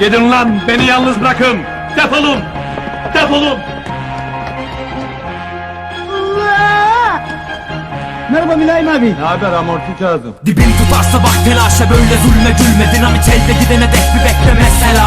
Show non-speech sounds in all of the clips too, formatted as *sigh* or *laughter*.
Gidin lan beni yalnız bırakın. Defolun. Defolun. Merhaba Mülayim abi. Ne haber amorti kağıdım? Dibin tutarsa bak telaşa böyle zulme gülme Dinamit elde gidene dek bir bekle mesela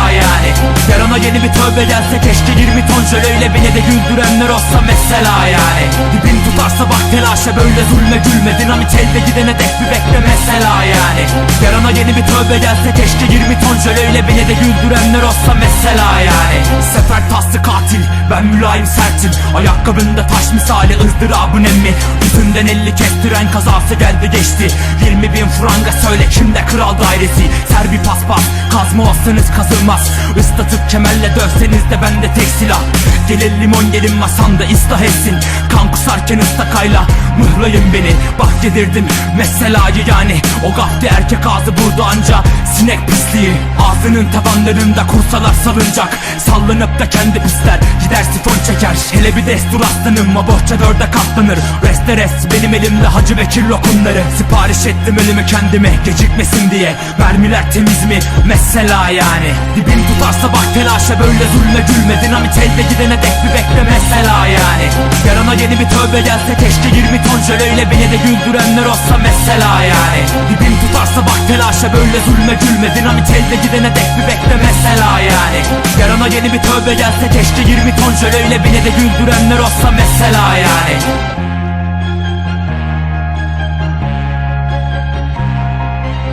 tövbe gelse keşke 20 ton jöleyle beni de güldürenler olsa mesela yani. Dibin tutarsa bak telaşa böyle zulme gülme. Dinamit elde gidene dek bir bekle mesela yani. Yarına yeni bir tövbe gelse keşke 20 ton jöleyle beni de güldürenler olsa mesela yani. Sefer taslı katil ben mülayim sertim. Ayakkabında taş misali ızdırabın emmi Yüzünden 50 kestiren kazası geldi geçti. 20 bin franga söyle kimde kral dairesi? Ser bir paspas kazma olsanız kazılmaz. Islatıp kemerle dövseniz de bende tek silah. Gelin limon gelin masanda ıslah etsin. Kan kusarken ıstakayla mıhlayın beni. Bak yedirdim meselayı yani. O gafti erkek ağzı burada anca Sinek pisliği ağzının tabanlarında kursalar salınacak. Sallanıp da kendi pisler gider sifon çeker. Hele bir destur aslanım. Ma bohça dörde katlanır. Reste rest. Benim elimde Hacı Bekir lokumları. Sipariş ettim ölümü kendime. Gecikmesin diye. Mermiler temiz mi? Mesela yani. Dibin tutarsa bak telaşa böyle zulme gülme. Dinamit elde gidene dek bir bekle. Mesela yani. Yarına yeni bir tövbe gelse keşke 20 ton jöleyle beni de güldürenler olsa. Mesela yani. Dibin tutarsa bak telaşa böyle zulme gülme. Dinamit elde gidene dek bir bekle mesela yani. Yarına yeni bir tövbe gelse keşke 20 ton jöleyle beni de güldürenler olsa mesela yani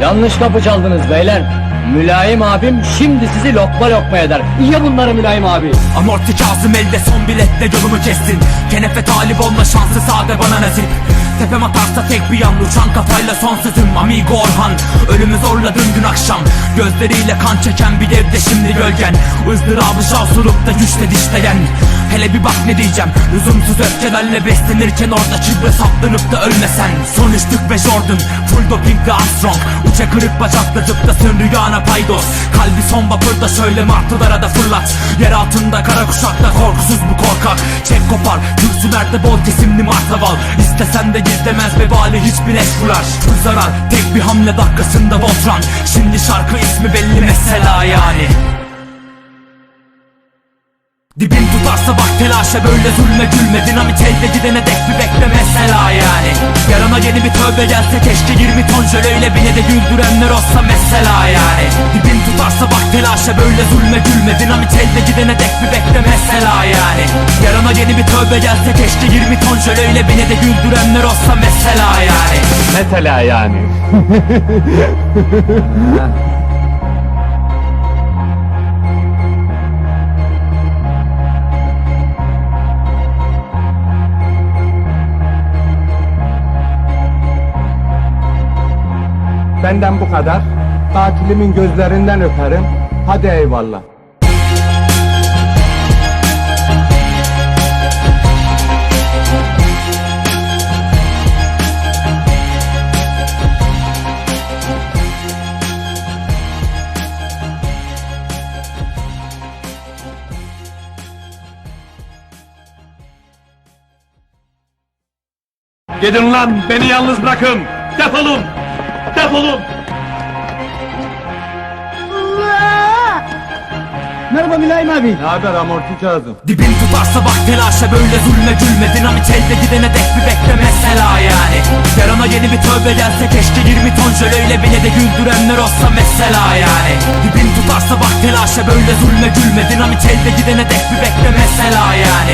Yanlış kapı çaldınız beyler. Mülayim abim şimdi sizi lokma lokma eder. İyi bunları Mülayim abi. Amorti Kazım elde son biletle yolumu kestin Kenefe talip olma şansı sade bana nasip Tepem atarsa tek bir yan uçan kafayla son sözüm Amigo Orhan Ölümü zorladın dün akşam Gözleriyle kan çeken bir devde şimdi gölgen ızdırabı şavsulup da güçle dişleyen Hele bir bak ne diyeceğim. Lüzumsuz öfkelerle beslenirken orada çibre saplanıp da ölmesen. Son üçlük ve Jordan Full dopingli Armstrong. Uça kırık bacakla zıplasın rüyana paydos. Kalbi son vapurda şöyle martılara da fırlat. Yer altında kara kuşakta korkusuz bu korkak. Çek kopar kürsülerde bol kesimli martaval. İstesen de gizlemez vebali hiçbir eşkular Full zarar tek bir hamle dakikasında Voltran Şimdi şarkı ismi belli mesela yani. Dibin tutarsa bak telaşa böyle zulme gülme. Dinamit elde gidene dek bir bekle mesela yani. Yarına yeni bir tövbe gelse keşke 20 ton jöleyle beni de güldürenler olsa mesela yani. Dibin tutarsa bak telaşa böyle zulme gülme. Dinamit elde gidene dek bir bekle mesela yani. Yarına yeni bir tövbe gelse keşke 20 ton jöleyle beni de güldürenler olsa mesela yani. Mesela yani. *laughs* Benden bu kadar. Katilimin gözlerinden öperim. Hadi eyvallah. Gidin lan beni yalnız bırakın. Defolun. Defolun. Merhaba Mülayim abi. Ne haber amorti kağıdım? Dibin tutarsa bak telaşa böyle zulme gülme Dinamit elde gidene dek bir bekle mesela yani Yarına yeni bir tövbe gelse keşke 20 ton jöleyle beni de güldürenler olsa mesela yani Dibin tutarsa bak telaşa böyle zulme gülme Dinamit elde gidene dek bir bekle mesela yani